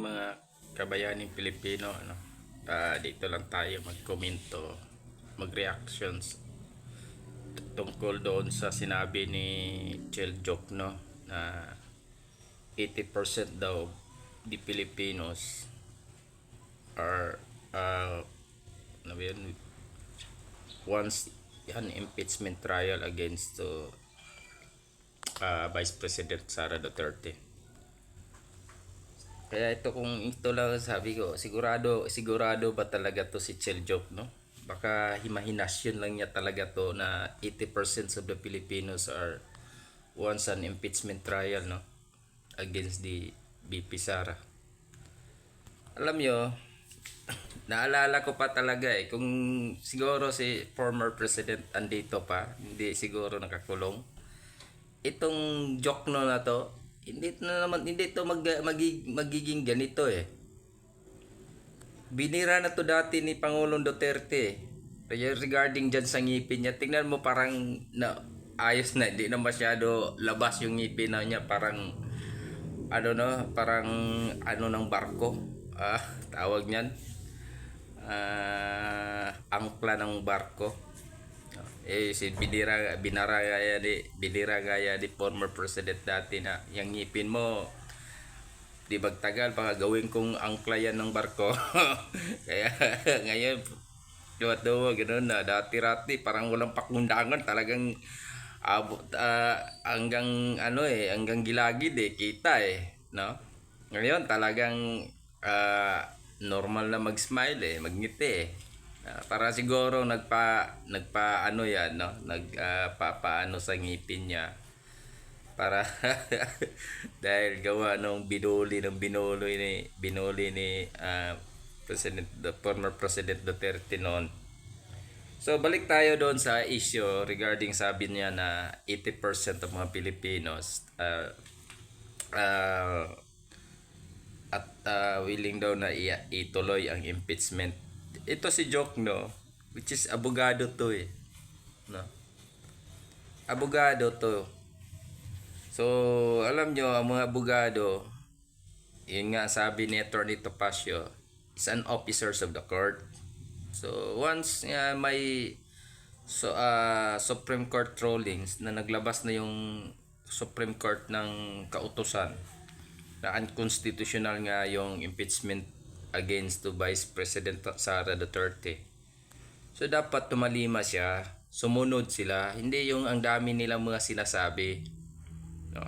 mga kabayaning Pilipino. Ano? Ah, dito lang tayo magkomento, mag-reactions tungkol doon sa sinabi ni Chel Jok no na 80% daw di Filipinos are uh, ano ba yun once yan impeachment trial against to uh, Vice President Sara Duterte kaya ito kung ito lang sabi ko, sigurado sigurado ba talaga to si Chel Jok, no? Baka himahinasyon lang niya talaga to na 80% of the Filipinos are once an impeachment trial, no? Against the BP Sara. Alam nyo, naalala ko pa talaga eh, kung siguro si former president andito pa, hindi siguro nakakulong. Itong joke no na to, hindi na naman hindi to mag, magig- magiging ganito eh. Binira na to dati ni Pangulong Duterte eh. regarding dyan sa ngipin niya. Tingnan mo parang na ayos na hindi na masyado labas yung ngipin na niya parang ano no parang ano ng barko ah tawag niyan ah angkla ng barko eh si Binira Binara gaya di Binira gaya di former president dati na. Yung ngipin mo di bagtagal pa gawin kong angkla yan ng barko. Kaya ngayon Duwat daw ganoon na. Dati-rati parang walang pakundangan talagang abot ah, hanggang ano eh hanggang gilagid eh kita eh no? Ngayon talagang ah, normal na mag-smile eh magngiti eh Ah, para siguro nagpa nagpa ano yan no? Nag ah, papaano sa ngipin niya. Para dahil gawa nung binuli ng binuli ni binuli ni ah, President the former President Duterte noon. So balik tayo doon sa issue regarding sabi niya na 80% ng mga Pilipinos uh, uh, at uh, willing daw na ituloy ang impeachment. Ito si Joke no, which is abogado to eh. No. Abogado to. So, alam nyo, ang mga abogado, yun nga sabi ni Attorney Topacio, is an officers of the court. So, once nga may so, ah, Supreme Court rulings na naglabas na yung Supreme Court ng kautusan na unconstitutional nga yung impeachment against to Vice President Sara Duterte. So dapat tumalima siya, sumunod sila, hindi yung ang dami nilang mga sinasabi. No.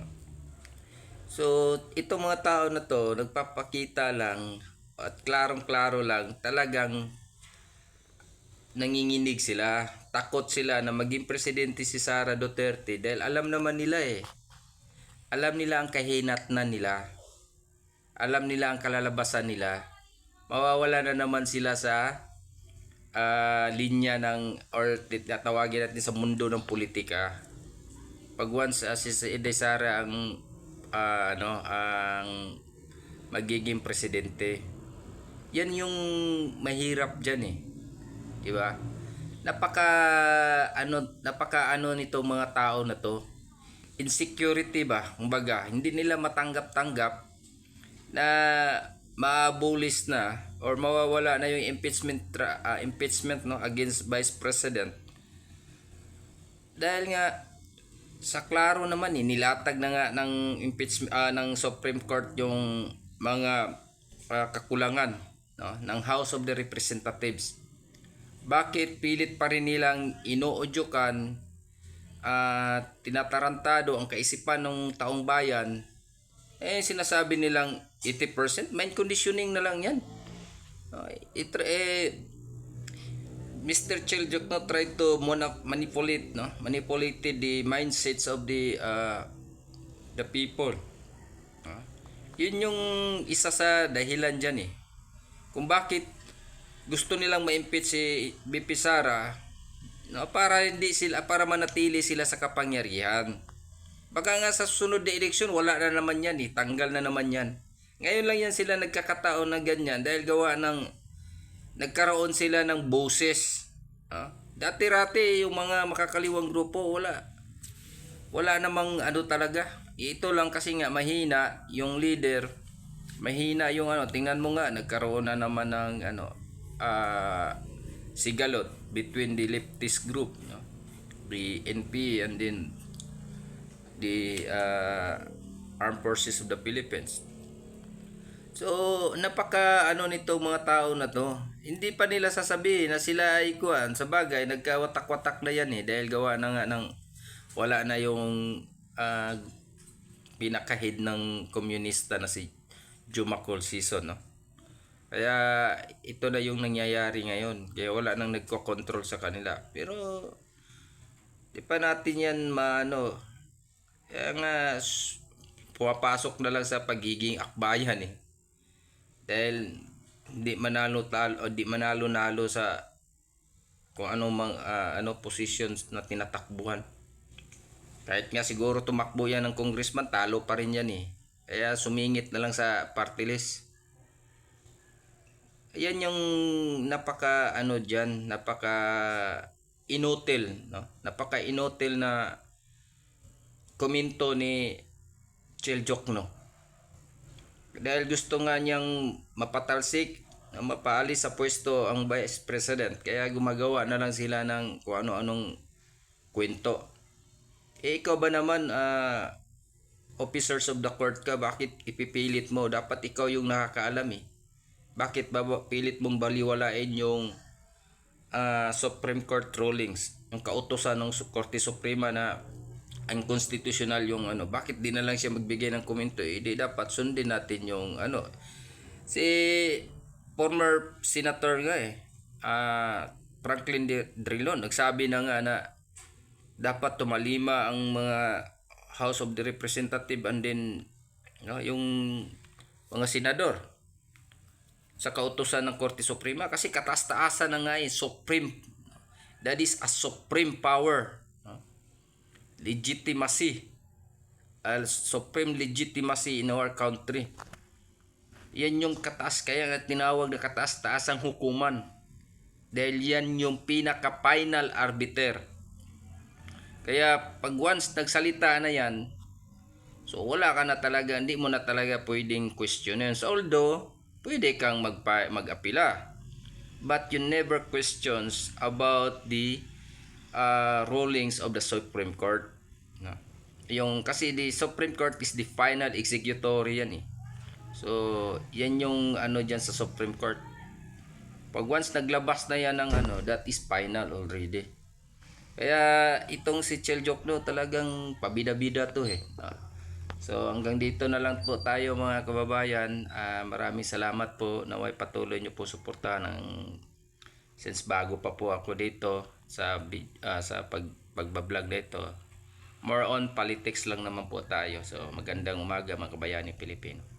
So itong mga tao na to nagpapakita lang at klarong-klaro lang talagang nanginginig sila, takot sila na maging presidente si Sara Duterte dahil alam naman nila eh. Alam nila ang kahinatnan nila. Alam nila ang kalalabasan nila. Mawawala na naman sila sa ah, linya ng or tatawagin natin sa mundo ng politika. Pag once uh, si Inday Sara ang ah, ano ang magiging presidente. Yan yung mahirap diyan eh. 'Di ba? Napaka ano napaka ano nito mga tao na to. Insecurity ba? Kumbaga, hindi nila matanggap-tanggap na maabulis na or mawawala na yung impeachment tra- ah, impeachment no against vice president. Dahil nga sa klaro naman eh, nilatag na nga ng impeachment ah, ng Supreme Court yung mga ah, kakulangan no ng House of the Representatives. Bakit pilit pa rin nilang inuudyukan at tinatarantado ang kaisipan ng taong bayan eh sinasabi nilang 80% mind conditioning na lang yan. Uh, it, eh, Mr. Chiljuk no tried to manipulate no? Manipulated the mindsets of the uh, the people. Ah, yun yung isa sa dahilan dyan eh. Kung bakit gusto nilang ma-impeach si BP Sara no, para hindi sila para manatili sila sa kapangyarihan Baka nga sa sunod na eleksyon, wala na naman yan eh. Tanggal na naman yan. Ngayon lang yan sila nagkakataon na ganyan dahil gawa ng nagkaroon sila ng boses. Ah, Dati-rati yung mga makakaliwang grupo, wala. Wala namang ano talaga. Ito lang kasi nga mahina yung leader mahina yung ano, tingnan mo nga nagkaroon na naman ng ano ah sigalot between the leftist group, no? The NP and then the uh, Armed Forces of the Philippines. So, napaka ano nito mga tao na to. Hindi pa nila sasabihin na sila ay kuan. Sa bagay, nagkawatak-watak na yan eh. Dahil gawa na nga ng wala na yung ah, pinakahid ng komunista na si Jumakol Season, no? Kaya ito na yung nangyayari ngayon. Kaya wala nang nagko-control sa kanila. Pero di pa natin yan maano. Kaya nga s- pumapasok na lang sa pagiging akbayan eh. Dahil hindi manalo talo o di manalo nalo sa kung ano mang ah, ano positions na tinatakbuhan. Kahit nga siguro tumakbo yan ng congressman, talo pa rin yan eh. Kaya sumingit na lang sa party list. Ayan yung napaka ano diyan, napaka inutil, no? Napaka inutil na komento ni Cheljok, no? Dahil gusto nga niyang mapatalsik, mapaalis sa pwesto ang Vice President. Kaya gumagawa na lang sila ng kung ano-anong kwento. Eh ikaw ba naman, ah, officers of the court ka, bakit ipipilit mo? Dapat ikaw yung nakakaalam eh. Bakit ba pilit mong baliwalain yung ah, Supreme Court rulings, yung kautosan ng Korte Suprema na unconstitutional yung ano, bakit di na lang siya magbigay ng komento? Eh, di dapat sundin natin yung ano. Si former senator nga eh, ah, Franklin. Drilon, nagsabi na nga na dapat tumalima ang mga House of the Representative and then no, yung mga senador sa kautusan ng Korte Suprema kasi kataas-taasan na nga eh, supreme that is a supreme power? Legitimacy. A supreme legitimacy in our country. Yan yung kataas kaya nga tinawag na kataas-taasang hukuman. Dahil yan yung pinaka final arbiter. Kaya pag once nagsalita na yan so wala ka na talaga hindi mo na talaga pwedeng questionin. So although pwede kang magpa, mag-apila. But you never questions about the uh, rulings of the Supreme Court? Yung kasi the Supreme Court is the final executory yan eh so yan yung ano dyan sa Supreme Court pag once naglabas na yan ng ano that is final already kaya itong si Cheljok no talagang pabida-bida to eh Ah. So hanggang dito na lang po tayo mga kababayan. Ah, maraming salamat po. Naway patuloy nyo po suportahan ng since bago pa po ako dito sa ah, sa pag pagbablog nito. More on politics lang naman po tayo. So magandang umaga mga kabayani Pilipino.